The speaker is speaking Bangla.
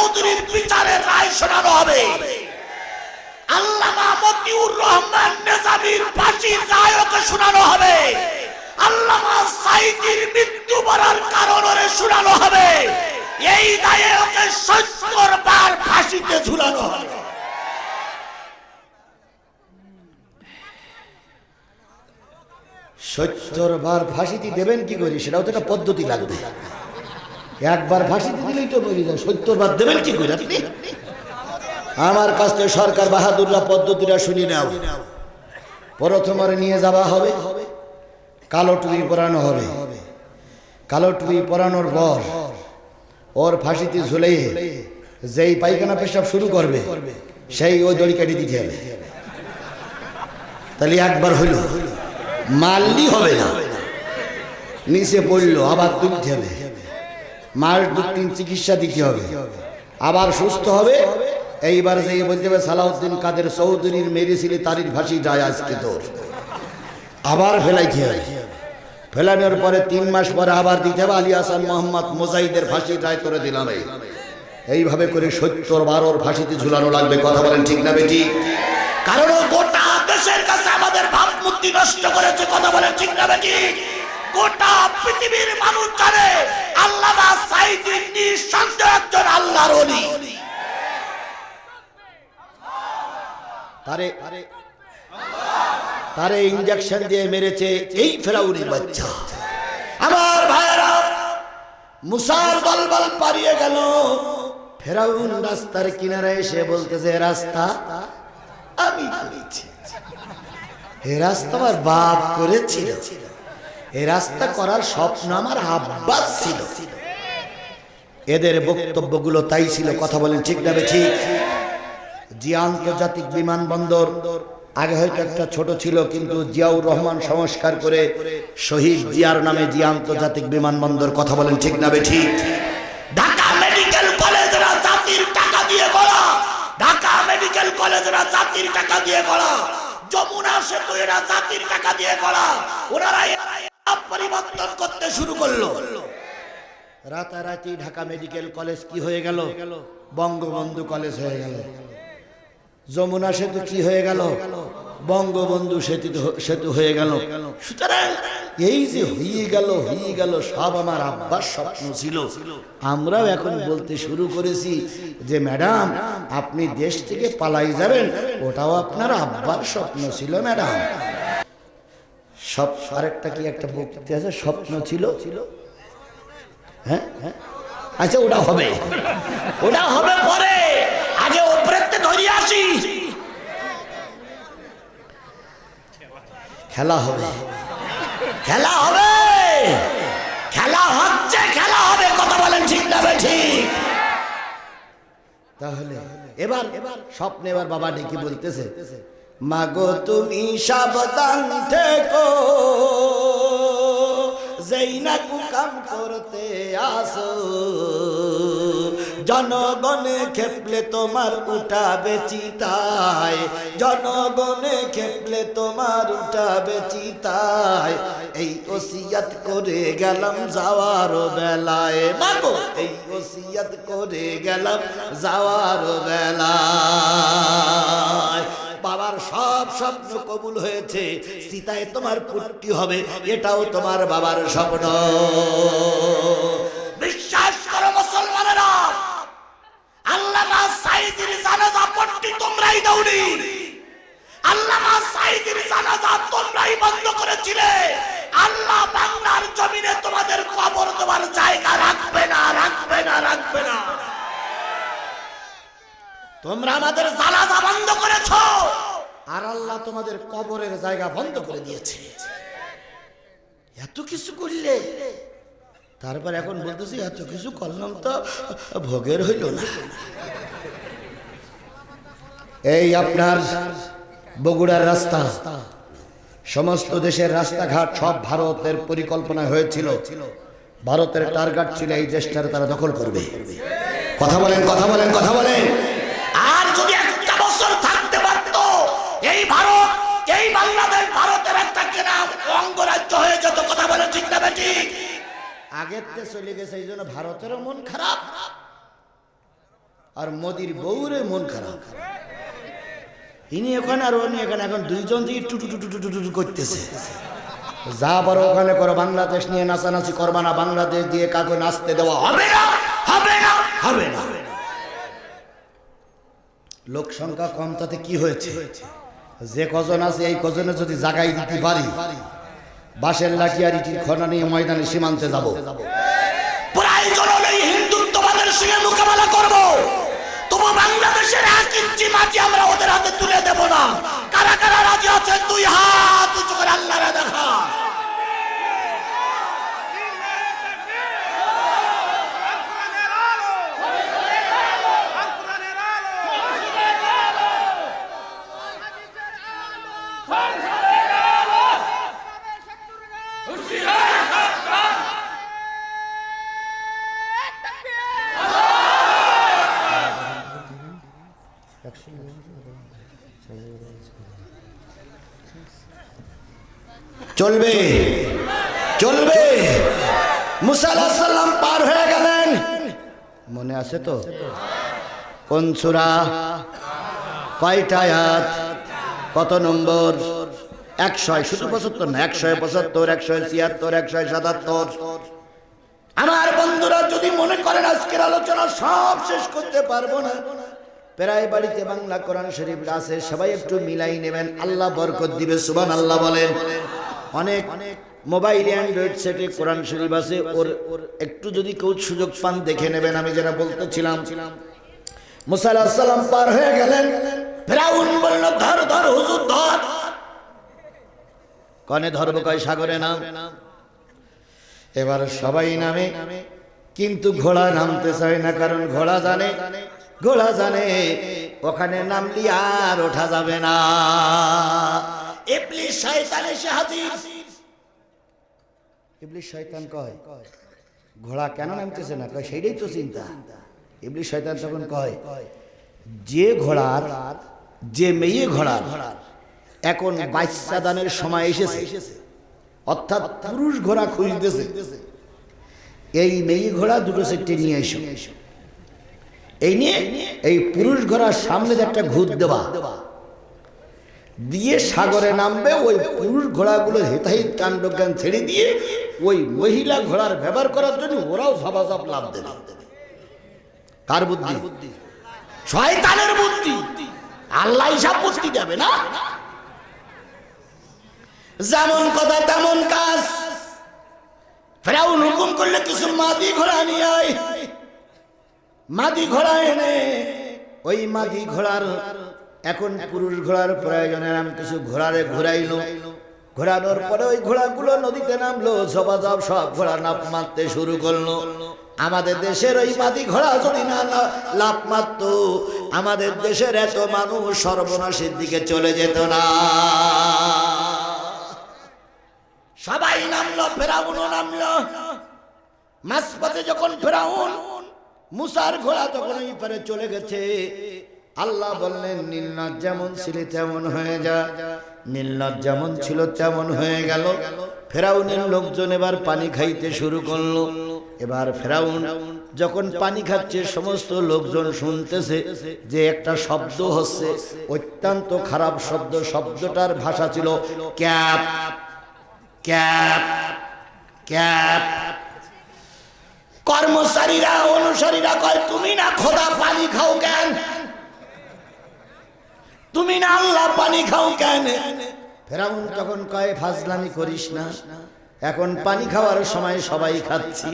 চৌধুরীর বিচারের রায় শোনানো হবে। আল্লামা মতিউর রহমান নেজামির ফাঁসির রায়কে শোনানো হবে। আল্লামা সাইদির মৃত্যু বরার কারণ শোনানো হবে। এই দায়ে ওকে সত্তর বার ফাঁসিতে ঝুলানো হবে। সত্তর বার ফাঁসিতে দেবেন কি করি? সেটাও তো একটা পদ্ধতি লাগবে। একবার ফাঁসিতে তো মরে যায় দেবেন কি করে আপনি? আমার কাছ থেকে সরকার বাহাদুররা পদ্ধতিটা শুনি নাও। প্রথমবার নিয়ে যাওয়া হবে, কালো টুপি পরানো হবে। কালো টুপি পরানোর পর ওর ফাঁসিতে ঝুলে যেই পায়খানা পেশাব শুরু করবে, সেই ওই দড়ি কাটি দিতে হবে। তাহলে একবার হইল মারলি হবে না। নিচে পড়ল, আবার তুলতে হবে। মার দু তিন চিকিৎসা দিতে হবে। আবার সুস্থ হবে। এইবার যে বলতে হবে সালাউদ্দিন কাদের চৌধুরীর মেরেছিলি তারির ফাঁসি যায় আজকে তোর। আবার ফেলাইতে হবে। ফেলানোর পরে তিন মাস পরে আবার দিতে হবে। আলী হাসান মোহাম্মদ মোজাইদের ফাঁসি রায় করে দিলাম এই। এইভাবে করে সত্তর বারোর ফাঁসিতে ঝুলানো লাগবে। কথা বলেন ঠিক না বেটি? কারণ গোটা দেশের কাছে আমাদের ভাবমূর্তি নষ্ট করেছে। কথা বলেন ঠিক না বেটি? গোটা পৃথিবীর মানুষ জানে নিঃসন্দেহ একজন আল্লাহর তারে ইঞ্জেকশন দিয়ে মেরেছে এই ফেরাউনির বাচ্চা। আমার ভাইয়েরা, মুসার বলবল পারিয়ে গেল। ফেরাউন রাস্তার কিনারে এসে বলতেছে রাস্তা আমি করেছি। এ রাস্তা আমার বাপ করেছিল। এ রাস্তা করার স্বপ্ন আমার আব্বাস ছিল। এদের বক্তব্যগুলো তাই ছিল, কথা বলেন ঠিক না ঠিক জি আন্তর্জাতিক বিমানবন্দর, আগে হয়তো একটা ছোট ছিল, কিন্তু জিয়াউর রহমান সংস্কার করে শহীদ জিয়ার নামে জি আন্তর্জাতিক বিমানবন্দর, কথা বলেন ঠিক না ঠিক ঢাকা মেডিকেল কলেজরা জাতির টাকা দিয়ে গড়া ঢাকা মেডিকেল কলেজরা জাতির টাকা দিয়ে গড়া যমুনা সেতু এরা জাতির টাকা দিয়ে গড়া ওনারা পরিবর্তন করতে শুরু করল। রাতারাতি ঢাকা মেডিকেল কলেজ কি হয়ে গেল? বঙ্গবন্ধু কলেজ হয়ে গেল। যমুনা সেতু কি হয়ে গেল? বঙ্গবন্ধু সেতু সেতু হয়ে গেল। সুতরাং এই যে হয়ে গেল হয়ে গেল, সব আমার আব্বার স্বপ্ন ছিল। আমরাও এখন বলতে শুরু করেছি যে, ম্যাডাম, আপনি দেশ থেকে পালাই যাবেন, ওটাও আপনার আব্বার স্বপ্ন ছিল, ম্যাডাম। সব আরেকটা কি একটা বক্তৃতা আছে? স্বপ্ন ছিল। হ্যাঁ? হ্যাঁ আচ্ছা ওটা হবে। ওটা হবে পরে। আগে ওপরেতে ধরে আসি। খেলা হবে। খেলা হবে। খেলা হচ্ছে, খেলা হবে। কথা বলেন ঠিক না ঠিক। তাহলে, এবার এবার স্বপ্নে এবার বাবা ডেকে বলতেছে মাগো, তুমি সাবধান থেকো। যেই না কুকাম করতে আসো। জনগণে খেপলে তোমার উঠাবে চিতায় জনগণে খেপলে তোমার উঠাবে চিতায় এই ওসিয়াত করে গেলাম যাওয়ার বেলায়। মাগো, এই ওসিয়াত করে গেলাম যাওয়ার বেলায়। সব স্বপ্ন কবুল হয়েছে। সীতায় তোমার পুট্টি হবে, এটাও তোমার বাবার স্বপ্ন। বিশ্বাস করো মুসলমানেরা, আল্লামা সাইদির জানাজা পট্টি তোমরাই দাওনি। আল্লামা সাইদির জানাজা তোমরাই বন্ধ করেছিলে। আল্লাহ বাংলার জমিনে তোমাদের কবর তোমার জায়গা রাখবে না রাখবে না রাখবে না। তোমরা আমাদের জানাজা বন্ধ করেছ। আর আল্লাহ তোমাদের কবরের জায়গা বন্ধ করে দিয়েছে। এত কিছু করলে? তারপর এখন বলতেছি, এত কিছু করলাম তো ভোগের হইল না। এই আপনার বগুড়ার রাস্তা। সমস্ত দেশের রাস্তাঘাট সব ভারতের পরিকল্পনা হয়েছিল। ভারতের টার্গেট ছিল এই দেশটার তারা দখল করবে। কথা বলেন কথা বলেন কথা বলেন। এই বাংলাদেশ ভারতের একটা কেনা অঙ্গরাজ্য হয়ে যেত কথা বলে ঠিক না বেঠিক আগের তে চলে গেছে, এই জন্য ভারতেরও মন খারাপ আর মোদির বউরে মন খারাপ। ইনি ওখানে আর উনি এখানে, এখন দুইজন দিয়ে টুটু টুটু টুটু টুটু করতেছে। যা পারো ওখানে করো, বাংলাদেশ নিয়ে নাচানাচি করবা না, বাংলাদেশ দিয়ে কাকে নাচতে দেওয়া হবে না হবে না হবে না। লোক সংখ্যা কম, তাতে কি হয়েছে হয়েছে? যে কজন আছে, এই কজনে যদি জাগাই দিতে পারি বাসের লাঠি আর ইটির খনা নিয়ে ময়দানে সীমান্তে যাব। তবু বাংলাদেশের আমরা ওদের হাতে তুলে দেব না। কারা কারা রাজি আছেন, দুই হাত উঁচু করে আল্লাহরে দেখা। চলবে। চলবে। মুসাল্লাম পার হয়ে গেলেন। মনে আছে তো? কোন সুরা? কয়টা আয়াত? কত নম্বর? একশো শুধু পঁচাত্তর না একশো পঁচাত্তর একশো ছিয়াত্তর একশো সাতাত্তর। আমার বন্ধুরা, যদি মনে করেন আজকের আলোচনা সব শেষ করতে পারব না প্রায় বাড়িতে বাংলা কোরআন শরীফ আছে, সবাই একটু মিলাই নেবেন। আল্লাহ বরকত দিবে সুবান আল্লাহ বলেন। অনেক মোবাইলে অ্যান্ড্রয়েড সেটে কোরআন শরীফ আছে, ওর ওর একটু যদি কেউ সুযোগ পান দেখে নেবেন, আমি যেটা বলতেছিলাম। মুসা সালাম পার হয়ে গেলেন। ফেরাউন বলল, ধর ধর, হুজুর, ধর। কনে ধরব কয় সাগরে নাম? এবার সবাই নামে। কিন্তু ঘোড়া নামতে চায় না, কারণ ঘোড়া জানে ঘোড়া জানে ওখানে নামলি আর ওঠা যাবে না। ইবলিস শয়তান এসে হাজির ইবলিশ শয়তান কয়, ঘোড়া কেন নামতেছে না? কয়, সেইটাই তো চিন্তা। ইবলিশ শয়তান তখন কয়, যে ঘোড়ার, যে মেয়ে ঘোড়ার, এখন বাচ্চা দানের সময় এসেছে। অর্থাৎ পুরুষ ঘোড়া খুঁজতেছে। এই মেয়ে ঘোড়া দুটো সেটে নিয়ে এসো। এই নিয়ে এই পুরুষ ঘোড়ার সামনে একটা ঘুর দেওয়া। দিয়ে সাগরে নামবে, ওই পুরুষ ঘোড়াগুলো হেতাহিত কাণ্ড জ্ঞান ছেড়ে দিয়ে ওই মহিলা ঘোড়ার ব্যবহার করার জন্য ওরাও ঝাপাঝাপ লাভ দেবে। কার বুদ্ধি? শয়তানের বুদ্ধি। আল্লাহ হিসাব বুদ্ধি দেবে না? যেমন কথা তেমন কাজ। ফেরাউন হুকুম করলে কিছু মাদি ঘোড়া নিয়ে আয়। মাদি ঘোড়া এনে, ওই মাদি ঘোড়ার, এখন পুরুষ ঘোড়ার প্রয়োজনে আমি কিছু ঘোড়ারে ঘোরাইলো। ঘোরানোর পরে ওই ঘোড়াগুলো নদীতে নামলো জবাজব সব ঘোড়া নাপ মারতে শুরু করল। আমাদের দেশের ওই মাদি ঘোড়া যদি না- লাভ মারত, আমাদের দেশের এত মানুষ সর্বনাশের দিকে চলে যেত না। সবাই নামলো, ফেরাউনও নামলো। মাঝপথে যখন ফেরাউন মুসার ঘোড়া তখন ওই পারে চলে গেছে। আল্লাহ বললেন নীলনাথ যেমন ছিল তেমন হয়ে যা। নীলনাথ যেমন ছিল তেমন হয়ে গেল। ফেরাউনের লোকজন এবার পানি খাইতে শুরু করল। এবার ফেরাউন যখন পানি খাচ্ছে, সমস্ত লোকজন শুনতেছে যে একটা শব্দ হচ্ছে। অত্যন্ত খারাপ শব্দ, শব্দটার ভাষা ছিল ক্যাপ। Cap cap. কর্মচারীরা, অনুসারীরা কয়, তুমি না খোদা পানি খাও কেন? তুমি না আল্লাহ পানি খাও কেন? ফেরাউন তখন কয়, ফাজলামি করিস না, এখন পানি খাওয়ার সময় সবাই খাচ্ছি।